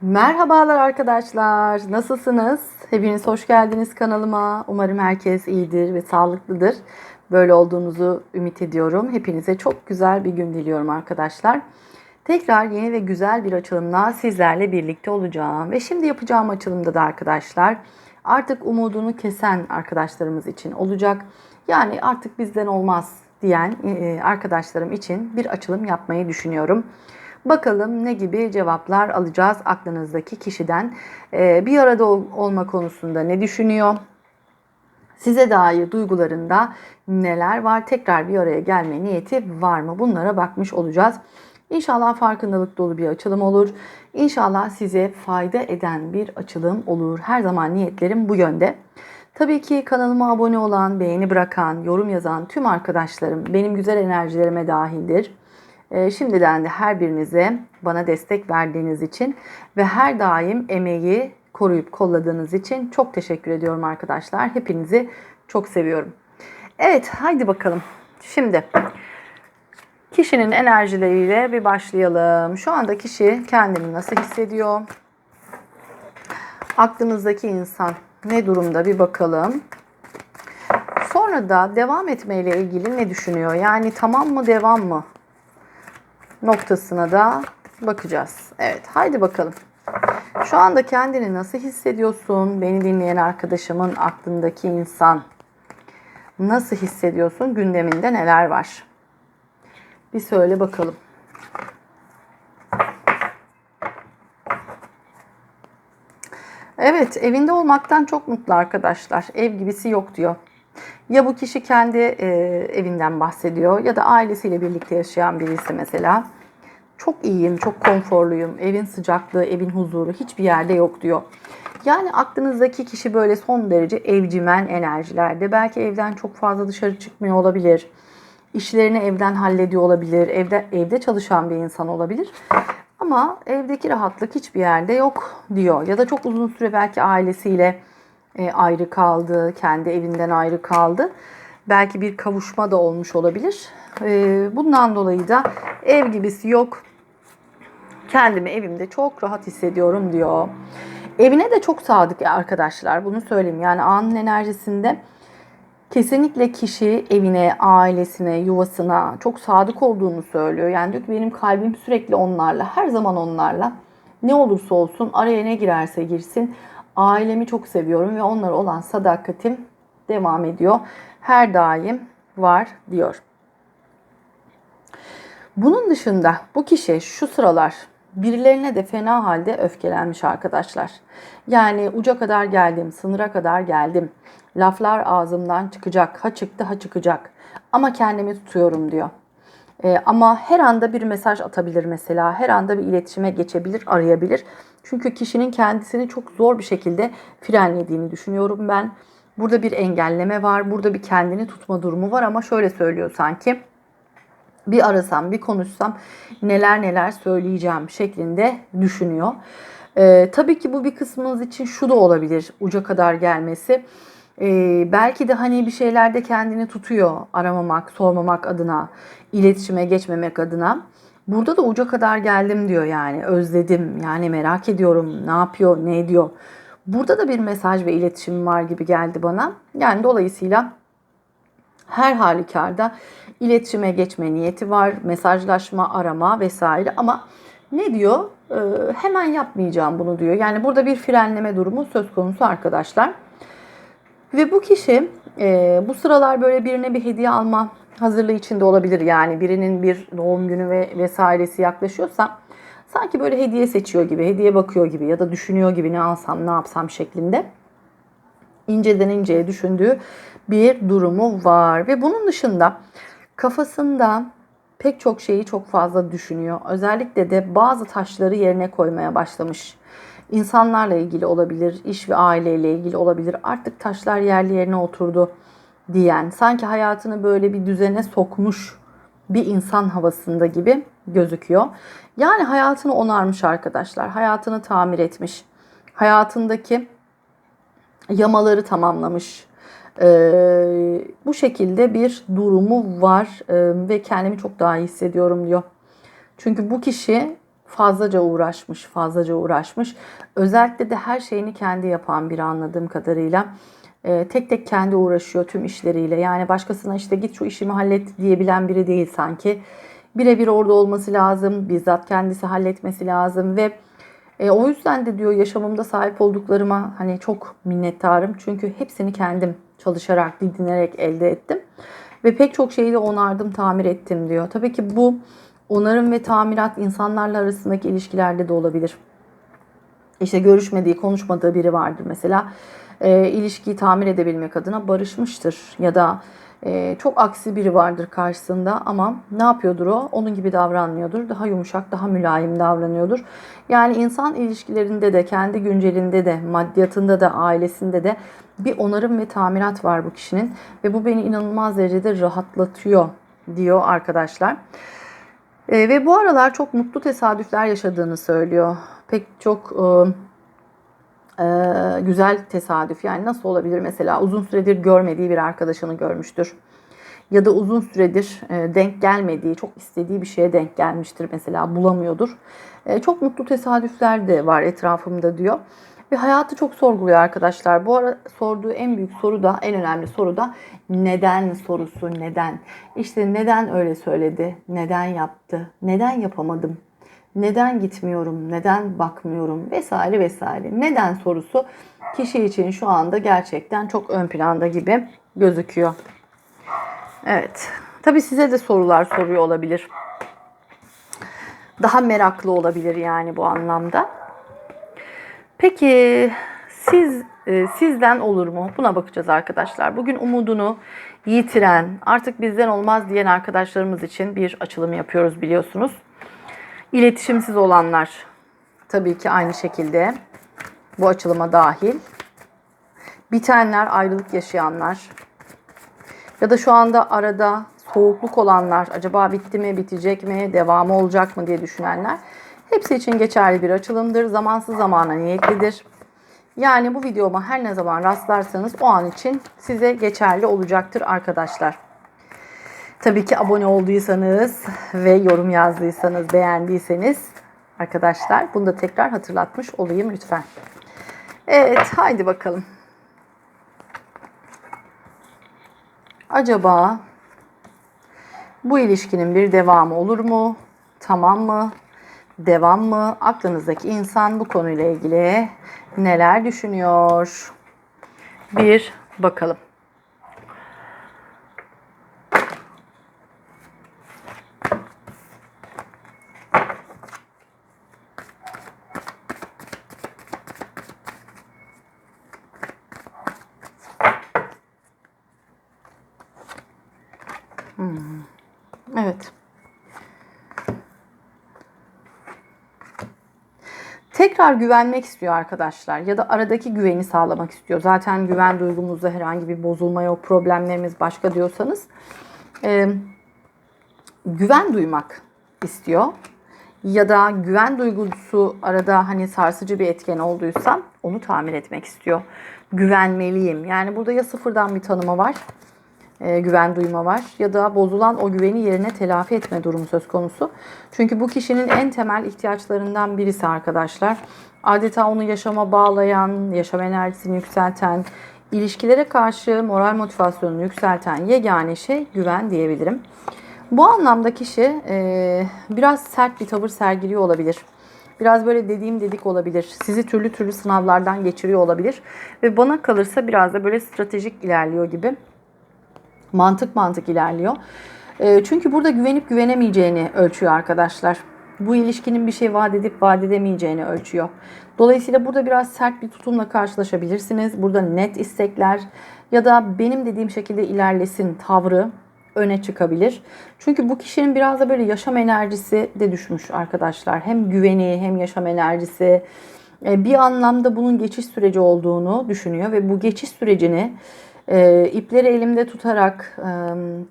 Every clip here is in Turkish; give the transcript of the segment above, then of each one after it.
Merhabalar arkadaşlar. Nasılsınız? Hepiniz hoş geldiniz kanalıma. Umarım herkes iyidir ve sağlıklıdır. Böyle olduğunuzu ümit ediyorum. Hepinize çok güzel bir gün diliyorum arkadaşlar. Tekrar yeni ve güzel bir açılımla sizlerle birlikte olacağım. Ve şimdi yapacağım açılımda da arkadaşlar artık umudunu kesen arkadaşlarımız için olacak. Yani artık bizden olmaz diyen e, arkadaşlarım için bir açılım yapmayı düşünüyorum. Bakalım ne gibi cevaplar alacağız aklınızdaki kişiden. Ee, bir arada ol- olma konusunda ne düşünüyor? Size dair duygularında neler var? Tekrar bir araya gelme niyeti var mı? Bunlara bakmış olacağız. İnşallah farkındalık dolu bir açılım olur. İnşallah size fayda eden bir açılım olur. Her zaman niyetlerim bu yönde. Tabii ki kanalıma abone olan, beğeni bırakan, yorum yazan tüm arkadaşlarım benim güzel enerjilerime dahildir. Ee, Şimdiden de her birinize bana destek verdiğiniz için ve her daim emeği koruyup kolladığınız için çok teşekkür ediyorum arkadaşlar. Hepinizi çok seviyorum. Evet haydi bakalım. Şimdi kişinin enerjileriyle bir başlayalım. Şu anda kişi kendini nasıl hissediyor? Aklınızdaki insan ne durumda bir bakalım. Sonra da devam etmeyle ilgili ne düşünüyor? Yani tamam mı devam mı? Noktasına da bakacağız. Evet, haydi bakalım. Şu anda kendini nasıl hissediyorsun? Beni dinleyen arkadaşımın aklındaki insan nasıl hissediyorsun? Gündeminde neler var? Bir söyle bakalım. Evet, evinde olmaktan çok mutlu arkadaşlar. Ev gibisi yok diyor. Ya bu kişi kendi e, evinden bahsediyor ya da ailesiyle birlikte yaşayan birisi mesela. Çok iyiyim, çok konforluyum. Evin sıcaklığı, evin huzuru hiçbir yerde yok diyor. Yani aklınızdaki kişi böyle son derece evcimen enerjilerde. Belki evden çok fazla dışarı çıkmıyor olabilir. İşlerini evden hallediyor olabilir. Evde evde çalışan bir insan olabilir. Ama evdeki rahatlık hiçbir yerde yok diyor. Ya da çok uzun süre belki ailesiyle e, ayrı kaldı, kendi evinden ayrı kaldı. Belki bir kavuşma da olmuş olabilir. E, bundan dolayı da ev gibisi yok. Kendimi evimde çok rahat hissediyorum diyor. Evine de çok sadık arkadaşlar. Bunu söyleyeyim. Yani anın enerjisinde kesinlikle kişi evine, ailesine, yuvasına çok sadık olduğunu söylüyor. Yani diyor ki benim kalbim sürekli onlarla, her zaman onlarla. Ne olursa olsun, araya ne girerse girsin. Ailemi çok seviyorum ve onlara olan sadakatim devam ediyor. Her daim var diyor. Bunun dışında bu kişi şu sıralar birilerine de fena halde öfkelenmiş arkadaşlar. Yani uca kadar geldim, sınıra kadar geldim. Laflar ağzımdan çıkacak, ha çıktı ha çıkacak. Ama kendimi tutuyorum diyor. Ee, ama her anda bir mesaj atabilir mesela. Her anda bir iletişime geçebilir, arayabilir. Çünkü kişinin kendisini çok zor bir şekilde frenlediğini düşünüyorum ben. Burada bir engelleme var, burada bir kendini tutma durumu var ama şöyle söylüyor sanki bir arasam, bir konuşsam neler neler söyleyeceğim şeklinde düşünüyor. Ee, tabii ki bu bir kısmınız için şu da olabilir uca kadar gelmesi. Ee, belki de hani bir şeylerde kendini tutuyor aramamak, sormamak adına, iletişime geçmemek adına. Burada da uca kadar geldim diyor yani özledim yani merak ediyorum ne yapıyor ne ediyor. Burada da bir mesaj ve iletişim var gibi geldi bana. Yani dolayısıyla her halükarda iletişime geçme niyeti var, mesajlaşma, arama vesaire ama ne diyor? Ee, hemen yapmayacağım bunu diyor. Yani burada bir frenleme durumu söz konusu arkadaşlar. Ve bu kişi e, bu sıralar böyle birine bir hediye alma hazırlığı içinde olabilir. Yani birinin bir doğum günü ve vesairesi yaklaşıyorsa sanki böyle hediye seçiyor gibi, hediye bakıyor gibi ya da düşünüyor gibi ne alsam, ne yapsam şeklinde inceden inceye düşündüğü bir durumu var. Ve bunun dışında kafasında pek çok şeyi çok fazla düşünüyor. Özellikle de bazı taşları yerine koymaya başlamış. İnsanlarla ilgili olabilir, iş ve aileyle ilgili olabilir. Artık taşlar yerli yerine oturdu diyen, sanki hayatını böyle bir düzene sokmuş bir insan havasında gibi gözüküyor. Yani hayatını onarmış arkadaşlar. Hayatını tamir etmiş. Hayatındaki yamaları tamamlamış. Ee, bu şekilde bir durumu var ee, ve kendimi çok daha iyi hissediyorum diyor. Çünkü bu kişi fazlaca uğraşmış, fazlaca uğraşmış. Özellikle de her şeyini kendi yapan biri anladığım kadarıyla. Ee, tek tek kendi uğraşıyor tüm işleriyle. Yani başkasına işte git şu işimi hallet diyebilen biri değil sanki. Birebir orada olması lazım, bizzat kendisi halletmesi lazım ve e, o yüzden de diyor yaşamımda sahip olduklarıma hani çok minnettarım. Çünkü hepsini kendim çalışarak, didinerek elde ettim. Ve pek çok şeyi de onardım, tamir ettim diyor. Tabii ki bu onarım ve tamirat insanlarla arasındaki ilişkilerde de olabilir. İşte görüşmediği, konuşmadığı biri vardır mesela. E, ilişkiyi tamir edebilmek adına barışmıştır. Ya da e, çok aksi biri vardır karşısında ama ne yapıyordur o? Onun gibi davranmıyordur. Daha yumuşak, daha mülayim davranıyordur. Yani insan ilişkilerinde de, kendi güncelinde de, maddiyatında da, ailesinde de bir onarım ve tamirat var bu kişinin. Ve bu beni inanılmaz derecede rahatlatıyor diyor arkadaşlar. E, ve bu aralar çok mutlu tesadüfler yaşadığını söylüyor. Pek çok e, e, güzel tesadüf. Yani nasıl olabilir mesela uzun süredir görmediği bir arkadaşını görmüştür. Ya da uzun süredir e, denk gelmediği, çok istediği bir şeye denk gelmiştir mesela bulamıyordur. E, çok mutlu tesadüfler de var etrafımda diyor. Ve hayatı çok sorguluyor arkadaşlar. Bu ara sorduğu en büyük soru da, en önemli soru da neden sorusu, neden? İşte neden öyle söyledi, neden yaptı, neden yapamadım, neden gitmiyorum, neden bakmıyorum vesaire vesaire. Neden sorusu kişi için şu anda gerçekten çok ön planda gibi gözüküyor. Evet. Tabii size de sorular soruyor olabilir. Daha meraklı olabilir yani bu anlamda. Peki siz e, sizden olur mu? Buna bakacağız arkadaşlar. Bugün umudunu yitiren, artık bizden olmaz diyen arkadaşlarımız için bir açılım yapıyoruz biliyorsunuz. İletişimsiz olanlar tabii ki aynı şekilde bu açılıma dahil. Bitenler, ayrılık yaşayanlar ya da şu anda arada soğukluk olanlar, acaba bitti mi, bitecek mi, devamı olacak mı diye düşünenler. Hepsi için geçerli bir açılımdır. Zamansız zamana niyetlidir. Yani bu videoma her ne zaman rastlarsanız o an için size geçerli olacaktır arkadaşlar. Tabii ki abone olduysanız ve yorum yazdıysanız, beğendiyseniz arkadaşlar bunu da tekrar hatırlatmış olayım lütfen. Evet, haydi bakalım. Acaba bu ilişkinin bir devamı olur mu? Tamam mı? Devam mı? Aklınızdaki insan bu konuyla ilgili neler düşünüyor? Bir bakalım. Hmm. Evet. Tekrar güvenmek istiyor arkadaşlar ya da aradaki güveni sağlamak istiyor. Zaten güven duygumuzda herhangi bir bozulma yok, problemlerimiz başka diyorsanız e, güven duymak istiyor. Ya da güven duygusu arada hani sarsıcı bir etken olduysa onu tamir etmek istiyor. Güvenmeliyim. Yani burada ya sıfırdan bir tanıma var e, güven duyma var ya da bozulan o güveni yerine telafi etme durumu söz konusu. Çünkü bu kişinin en temel ihtiyaçlarından birisi arkadaşlar. Adeta onu yaşama bağlayan, yaşam enerjisini yükselten, ilişkilere karşı moral motivasyonunu yükselten yegane şey güven diyebilirim. Bu anlamda kişi e, biraz sert bir tavır sergiliyor olabilir. Biraz böyle dediğim dedik olabilir. Sizi türlü türlü sınavlardan geçiriyor olabilir. Ve bana kalırsa biraz da böyle stratejik ilerliyor gibi mantık mantık ilerliyor. E, çünkü burada güvenip güvenemeyeceğini ölçüyor arkadaşlar. Bu ilişkinin bir şey vaat edip vaat edemeyeceğini ölçüyor. Dolayısıyla burada biraz sert bir tutumla karşılaşabilirsiniz. Burada net istekler ya da benim dediğim şekilde ilerlesin tavrı öne çıkabilir. Çünkü bu kişinin biraz da böyle yaşam enerjisi de düşmüş arkadaşlar. Hem güveni hem yaşam enerjisi e, bir anlamda bunun geçiş süreci olduğunu düşünüyor ve bu geçiş sürecini e, ipleri elimde tutarak e,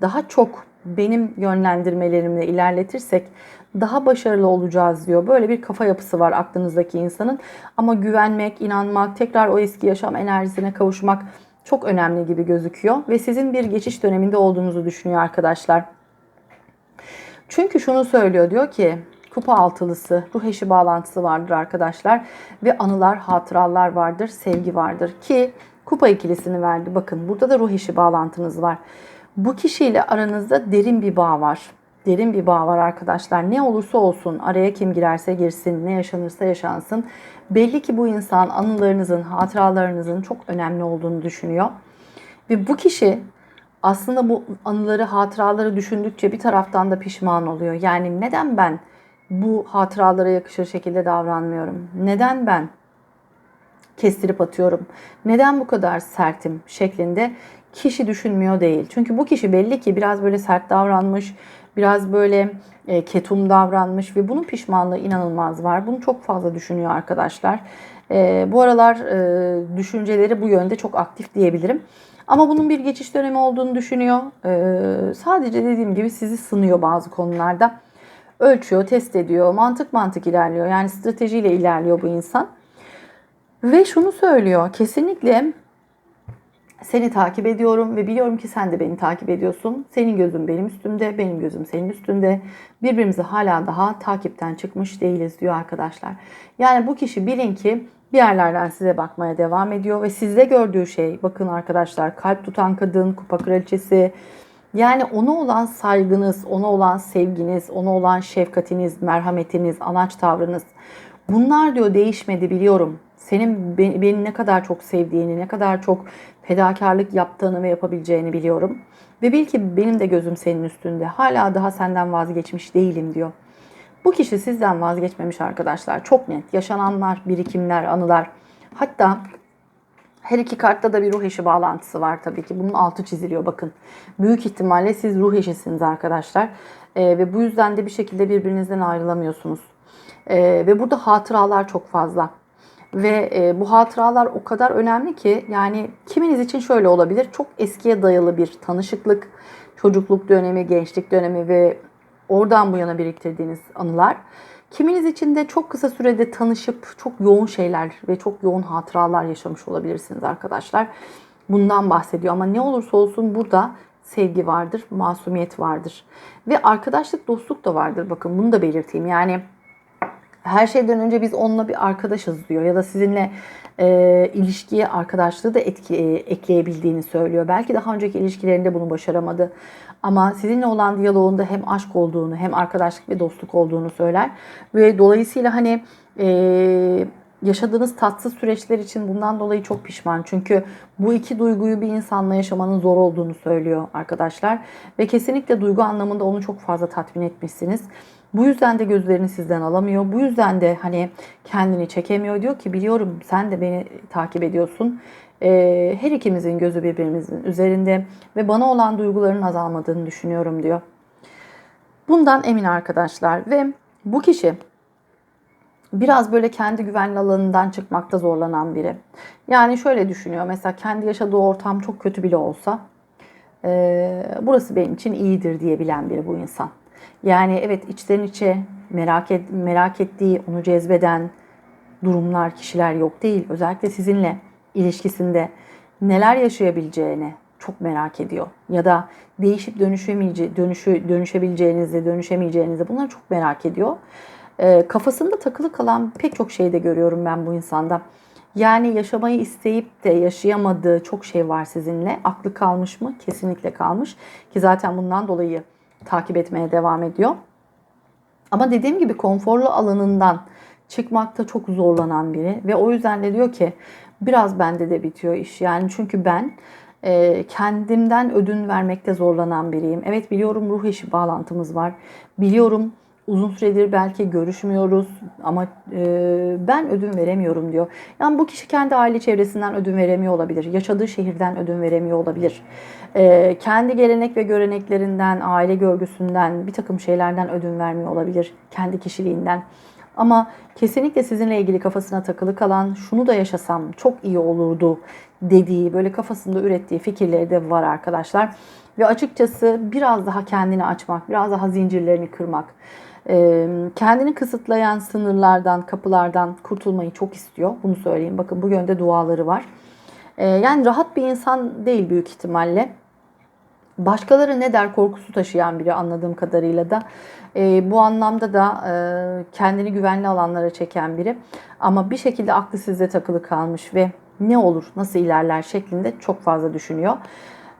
daha çok benim yönlendirmelerimle ilerletirsek daha başarılı olacağız diyor. Böyle bir kafa yapısı var aklınızdaki insanın. Ama güvenmek, inanmak, tekrar o eski yaşam enerjisine kavuşmak çok önemli gibi gözüküyor. Ve sizin bir geçiş döneminde olduğunuzu düşünüyor arkadaşlar. Çünkü şunu söylüyor diyor ki kupa altılısı, ruh eşi bağlantısı vardır arkadaşlar. Ve anılar, hatıralar vardır, sevgi vardır. Ki kupa ikilisini verdi. Bakın burada da ruh eşi bağlantınız var. Bu kişiyle aranızda derin bir bağ var. Derin bir bağ var arkadaşlar. Ne olursa olsun, araya kim girerse girsin, ne yaşanırsa yaşansın. Belli ki bu insan anılarınızın, hatıralarınızın çok önemli olduğunu düşünüyor. Ve bu kişi aslında bu anıları, hatıraları düşündükçe bir taraftan da pişman oluyor. Yani neden ben bu hatıralara yakışır şekilde davranmıyorum? Neden ben kestirip atıyorum? Neden bu kadar sertim şeklinde kişi düşünmüyor değil. Çünkü bu kişi belli ki biraz böyle sert davranmış, biraz böyle e, ketum davranmış ve bunun pişmanlığı inanılmaz var. Bunu çok fazla düşünüyor arkadaşlar. E, bu aralar e, düşünceleri bu yönde çok aktif diyebilirim. Ama bunun bir geçiş dönemi olduğunu düşünüyor. E, sadece dediğim gibi sizi sınıyor bazı konularda. Ölçüyor, test ediyor, mantık mantık ilerliyor. Yani stratejiyle ilerliyor bu insan. Ve şunu söylüyor. Kesinlikle seni takip ediyorum ve biliyorum ki sen de beni takip ediyorsun. Senin gözün benim üstümde, benim gözüm senin üstünde. Birbirimizi hala daha takipten çıkmış değiliz diyor arkadaşlar. Yani bu kişi bilin ki bir yerlerden size bakmaya devam ediyor ve sizde gördüğü şey bakın arkadaşlar kalp tutan kadın, kupa kraliçesi, yani ona olan saygınız, ona olan sevginiz, ona olan şefkatiniz, merhametiniz, anaç tavrınız bunlar diyor değişmedi biliyorum. Senin beni, ne kadar çok sevdiğini, ne kadar çok fedakarlık yaptığını ve yapabileceğini biliyorum. Ve bil ki benim de gözüm senin üstünde. Hala daha senden vazgeçmiş değilim diyor. Bu kişi sizden vazgeçmemiş arkadaşlar. Çok net. Yaşananlar, birikimler, anılar. Hatta her iki kartta da bir ruh eşi bağlantısı var tabii ki. Bunun altı çiziliyor bakın. Büyük ihtimalle siz ruh eşisiniz arkadaşlar. Ee, ve bu yüzden de bir şekilde birbirinizden ayrılamıyorsunuz. Ee, ve burada hatıralar çok fazla. Ve e, bu hatıralar o kadar önemli ki yani kiminiz için şöyle olabilir. Çok eskiye dayalı bir tanışıklık, çocukluk dönemi, gençlik dönemi ve oradan bu yana biriktirdiğiniz anılar. Kiminiz için de çok kısa sürede tanışıp çok yoğun şeyler ve çok yoğun hatıralar yaşamış olabilirsiniz arkadaşlar. Bundan bahsediyor ama ne olursa olsun burada sevgi vardır, masumiyet vardır. Ve arkadaşlık, dostluk da vardır. Bakın bunu da belirteyim. Yani her şeyden önce biz onunla bir arkadaşız diyor ya da sizinle e, ilişkiye arkadaşlığı da etki, e, ekleyebildiğini söylüyor. Belki daha önceki ilişkilerinde bunu başaramadı. Ama sizinle olan diyaloğunda hem aşk olduğunu hem arkadaşlık ve dostluk olduğunu söyler. Ve dolayısıyla hani e, yaşadığınız tatsız süreçler için bundan dolayı çok pişman. Çünkü bu iki duyguyu bir insanla yaşamanın zor olduğunu söylüyor arkadaşlar. Ve kesinlikle duygu anlamında onu çok fazla tatmin etmişsiniz. Bu yüzden de gözlerini sizden alamıyor. Bu yüzden de hani kendini çekemiyor. Diyor ki biliyorum sen de beni takip ediyorsun. Ee, her ikimizin gözü birbirimizin üzerinde ve bana olan duyguların azalmadığını düşünüyorum diyor. Bundan emin arkadaşlar ve bu kişi biraz böyle kendi güvenli alanından çıkmakta zorlanan biri. Yani şöyle düşünüyor mesela kendi yaşadığı ortam çok kötü bile olsa e, burası benim için iyidir diyebilen biri bu insan. Yani evet içten içe merak et, merak ettiği, onu cezbeden durumlar, kişiler yok değil. Özellikle sizinle ilişkisinde neler yaşayabileceğini çok merak ediyor. Ya da değişip dönüşemeyece dönüşü, dönüşebileceğinizi, dönüşemeyeceğinizi bunları çok merak ediyor. E, kafasında takılı kalan pek çok şey de görüyorum ben bu insanda. Yani yaşamayı isteyip de yaşayamadığı çok şey var sizinle. Aklı kalmış mı? Kesinlikle kalmış. Ki zaten bundan dolayı takip etmeye devam ediyor. Ama dediğim gibi konforlu alanından çıkmakta çok zorlanan biri ve o yüzden de diyor ki biraz bende de bitiyor iş. Yani çünkü ben e, kendimden ödün vermekte zorlanan biriyim. Evet biliyorum ruh eşi bağlantımız var. Biliyorum uzun süredir belki görüşmüyoruz ama e, ben ödün veremiyorum diyor. Yani bu kişi kendi aile çevresinden ödün veremiyor olabilir. Yaşadığı şehirden ödün veremiyor olabilir. E, kendi gelenek ve göreneklerinden, aile görgüsünden, bir takım şeylerden ödün vermiyor olabilir. Kendi kişiliğinden. Ama kesinlikle sizinle ilgili kafasına takılı kalan şunu da yaşasam çok iyi olurdu dediği böyle kafasında ürettiği fikirleri de var arkadaşlar. Ve açıkçası biraz daha kendini açmak, biraz daha zincirlerini kırmak, kendini kısıtlayan sınırlardan, kapılardan kurtulmayı çok istiyor. Bunu söyleyeyim. Bakın bu yönde duaları var. Yani rahat bir insan değil büyük ihtimalle. Başkaları ne der korkusu taşıyan biri anladığım kadarıyla da. E, bu anlamda da e, kendini güvenli alanlara çeken biri. Ama bir şekilde aklı sizde takılı kalmış ve ne olur, nasıl ilerler şeklinde çok fazla düşünüyor.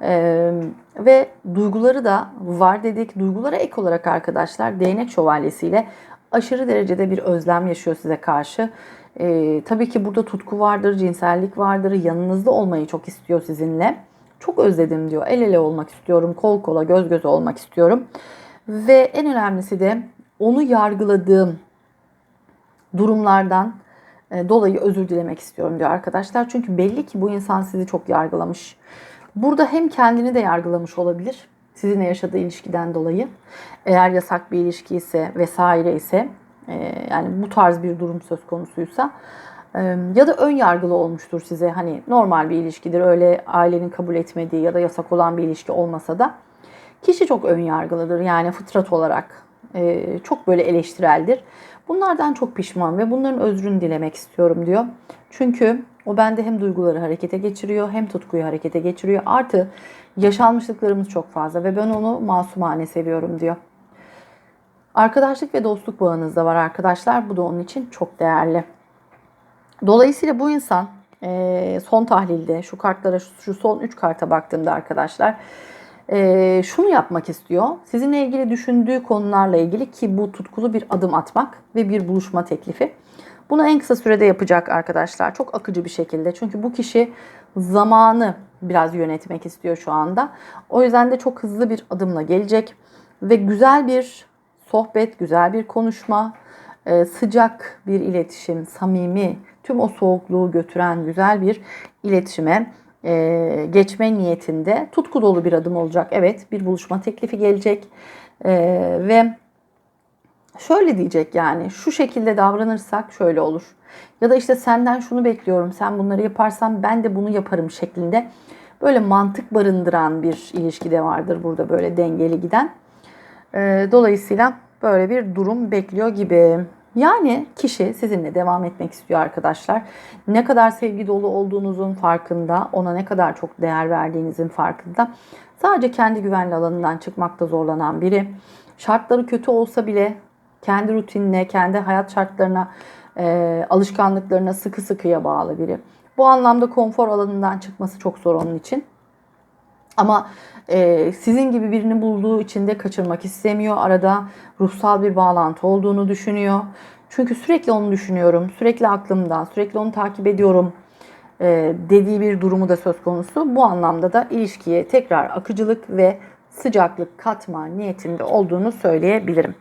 Ee, ve duyguları da var dedik. Duygulara ek olarak arkadaşlar değnek şövalyesiyle aşırı derecede bir özlem yaşıyor size karşı. Ee, tabii ki burada tutku vardır, cinsellik vardır. Yanınızda olmayı çok istiyor sizinle. Çok özledim diyor. El ele olmak istiyorum, kol kola, göz göze olmak istiyorum. Ve en önemlisi de onu yargıladığım durumlardan e, dolayı özür dilemek istiyorum diyor arkadaşlar. Çünkü belli ki bu insan sizi çok yargılamış. Burada hem kendini de yargılamış olabilir sizinle yaşadığı ilişkiden dolayı. Eğer yasak bir ilişki ise vesaire ise e, yani bu tarz bir durum söz konusuysa ya da ön yargılı olmuştur size. Hani normal bir ilişkidir öyle ailenin kabul etmediği ya da yasak olan bir ilişki olmasa da kişi çok ön yargılıdır. Yani fıtrat olarak e, çok böyle eleştireldir. Bunlardan çok pişman ve bunların özrünü dilemek istiyorum diyor. Çünkü o bende hem duyguları harekete geçiriyor hem tutkuyu harekete geçiriyor. Artı yaşanmışlıklarımız çok fazla ve ben onu masumane seviyorum diyor. Arkadaşlık ve dostluk bağınız da var arkadaşlar. Bu da onun için çok değerli. Dolayısıyla bu insan son tahlilde şu kartlara şu son 3 karta baktığımda arkadaşlar şunu yapmak istiyor. Sizinle ilgili düşündüğü konularla ilgili ki bu tutkulu bir adım atmak ve bir buluşma teklifi. Bunu en kısa sürede yapacak arkadaşlar. Çok akıcı bir şekilde. Çünkü bu kişi zamanı biraz yönetmek istiyor şu anda. O yüzden de çok hızlı bir adımla gelecek. Ve güzel bir sohbet, güzel bir konuşma, e, sıcak bir iletişim, samimi, tüm o soğukluğu götüren güzel bir iletişime e, geçme niyetinde tutku dolu bir adım olacak. Evet bir buluşma teklifi gelecek e, ve şöyle diyecek yani şu şekilde davranırsak şöyle olur. Ya da işte senden şunu bekliyorum sen bunları yaparsan ben de bunu yaparım şeklinde böyle mantık barındıran bir ilişki de vardır burada böyle dengeli giden. Ee, dolayısıyla böyle bir durum bekliyor gibi. Yani kişi sizinle devam etmek istiyor arkadaşlar. Ne kadar sevgi dolu olduğunuzun farkında, ona ne kadar çok değer verdiğinizin farkında. Sadece kendi güvenli alanından çıkmakta zorlanan biri. Şartları kötü olsa bile kendi rutinine, kendi hayat şartlarına, e, alışkanlıklarına sıkı sıkıya bağlı biri. Bu anlamda konfor alanından çıkması çok zor onun için. Ama e, sizin gibi birini bulduğu için de kaçırmak istemiyor. Arada ruhsal bir bağlantı olduğunu düşünüyor. Çünkü sürekli onu düşünüyorum, sürekli aklımda, sürekli onu takip ediyorum e, dediği bir durumu da söz konusu. Bu anlamda da ilişkiye tekrar akıcılık ve sıcaklık katma niyetinde olduğunu söyleyebilirim.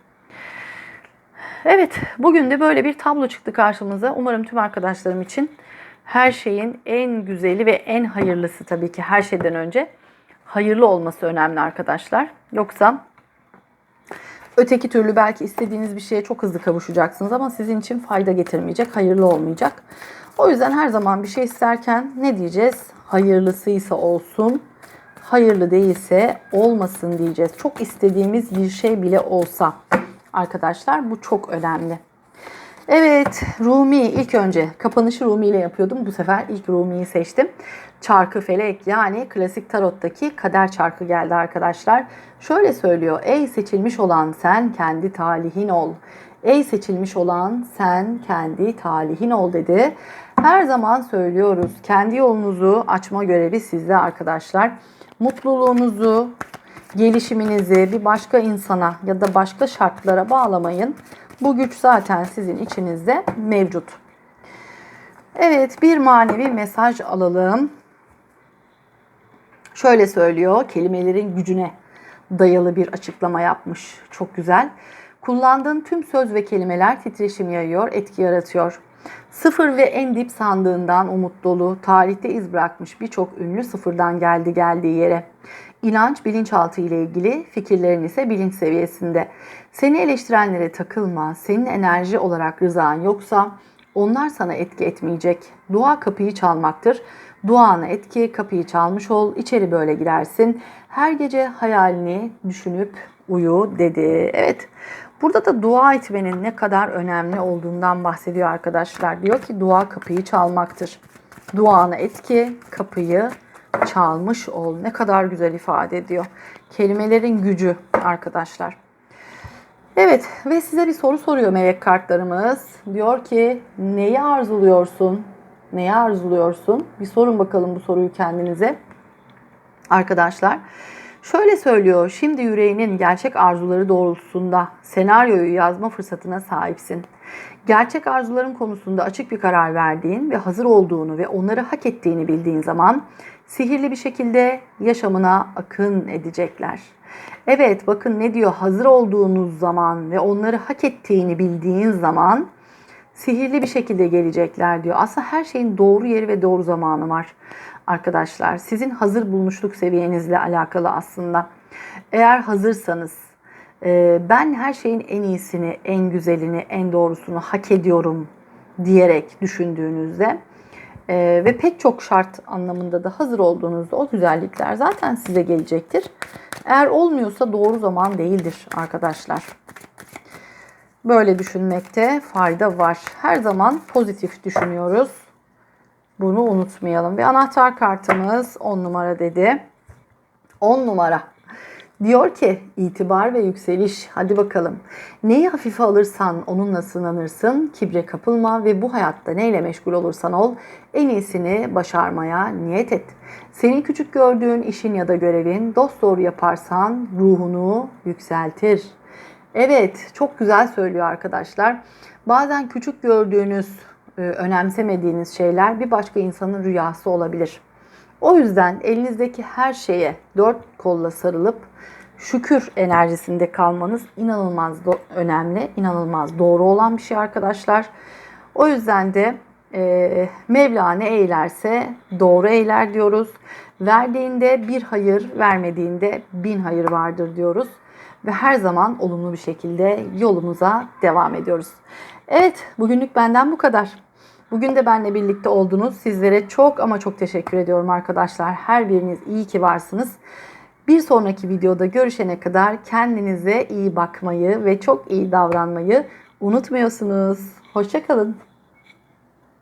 Evet, bugün de böyle bir tablo çıktı karşımıza. Umarım tüm arkadaşlarım için her şeyin en güzeli ve en hayırlısı tabii ki her şeyden önce hayırlı olması önemli arkadaşlar. Yoksa öteki türlü belki istediğiniz bir şeye çok hızlı kavuşacaksınız ama sizin için fayda getirmeyecek, hayırlı olmayacak. O yüzden her zaman bir şey isterken ne diyeceğiz? Hayırlısıysa olsun, hayırlı değilse olmasın diyeceğiz. Çok istediğimiz bir şey bile olsa arkadaşlar bu çok önemli. Evet Rumi ilk önce kapanışı Rumi ile yapıyordum. Bu sefer ilk Rumi'yi seçtim. Çarkı felek yani klasik tarottaki kader çarkı geldi arkadaşlar. Şöyle söylüyor. Ey seçilmiş olan sen kendi talihin ol. Ey seçilmiş olan sen kendi talihin ol dedi. Her zaman söylüyoruz. Kendi yolunuzu açma görevi sizde arkadaşlar. Mutluluğunuzu, gelişiminizi bir başka insana ya da başka şartlara bağlamayın. Bu güç zaten sizin içinizde mevcut. Evet bir manevi mesaj alalım. Şöyle söylüyor kelimelerin gücüne dayalı bir açıklama yapmış. Çok güzel. Kullandığın tüm söz ve kelimeler titreşim yayıyor, etki yaratıyor. Sıfır ve en dip sandığından umut dolu, tarihte iz bırakmış birçok ünlü sıfırdan geldi geldiği yere. İnanç bilinçaltı ile ilgili, fikirlerin ise bilinç seviyesinde. Seni eleştirenlere takılma, senin enerji olarak rızan yoksa onlar sana etki etmeyecek. Dua kapıyı çalmaktır. Duana etki, kapıyı çalmış ol, içeri böyle girersin. Her gece hayalini düşünüp uyu dedi. Evet, burada da dua etmenin ne kadar önemli olduğundan bahsediyor arkadaşlar. Diyor ki dua kapıyı çalmaktır. Duana etki, kapıyı çalmış ol. Ne kadar güzel ifade ediyor. Kelimelerin gücü arkadaşlar. Evet ve size bir soru soruyor melek kartlarımız. Diyor ki neyi arzuluyorsun? Neyi arzuluyorsun? Bir sorun bakalım bu soruyu kendinize. Arkadaşlar şöyle söylüyor. Şimdi yüreğinin gerçek arzuları doğrultusunda senaryoyu yazma fırsatına sahipsin. Gerçek arzuların konusunda açık bir karar verdiğin ve hazır olduğunu ve onları hak ettiğini bildiğin zaman sihirli bir şekilde yaşamına akın edecekler. Evet bakın ne diyor hazır olduğunuz zaman ve onları hak ettiğini bildiğin zaman sihirli bir şekilde gelecekler diyor. Aslında her şeyin doğru yeri ve doğru zamanı var arkadaşlar. Sizin hazır bulmuşluk seviyenizle alakalı aslında. Eğer hazırsanız e, ben her şeyin en iyisini, en güzelini, en doğrusunu hak ediyorum diyerek düşündüğünüzde e, ve pek çok şart anlamında da hazır olduğunuzda o güzellikler zaten size gelecektir. Eğer olmuyorsa doğru zaman değildir arkadaşlar. Böyle düşünmekte fayda var. Her zaman pozitif düşünüyoruz. Bunu unutmayalım. Ve anahtar kartımız 10 numara dedi. 10 numara. Diyor ki itibar ve yükseliş. Hadi bakalım. Neyi hafife alırsan onunla sınanırsın. Kibre kapılma ve bu hayatta neyle meşgul olursan ol en iyisini başarmaya niyet et. Senin küçük gördüğün işin ya da görevin dost doğru yaparsan ruhunu yükseltir. Evet, çok güzel söylüyor arkadaşlar. Bazen küçük gördüğünüz, e, önemsemediğiniz şeyler bir başka insanın rüyası olabilir. O yüzden elinizdeki her şeye dört kolla sarılıp şükür enerjisinde kalmanız inanılmaz önemli, inanılmaz doğru olan bir şey arkadaşlar. O yüzden de e, Mevla ne eylerse doğru eyler diyoruz. Verdiğinde bir hayır, vermediğinde bin hayır vardır diyoruz. Ve her zaman olumlu bir şekilde yolumuza devam ediyoruz. Evet, bugünlük benden bu kadar. Bugün de benimle birlikte oldunuz. Sizlere çok ama çok teşekkür ediyorum arkadaşlar. Her biriniz iyi ki varsınız. Bir sonraki videoda görüşene kadar kendinize iyi bakmayı ve çok iyi davranmayı unutmuyorsunuz. Hoşçakalın.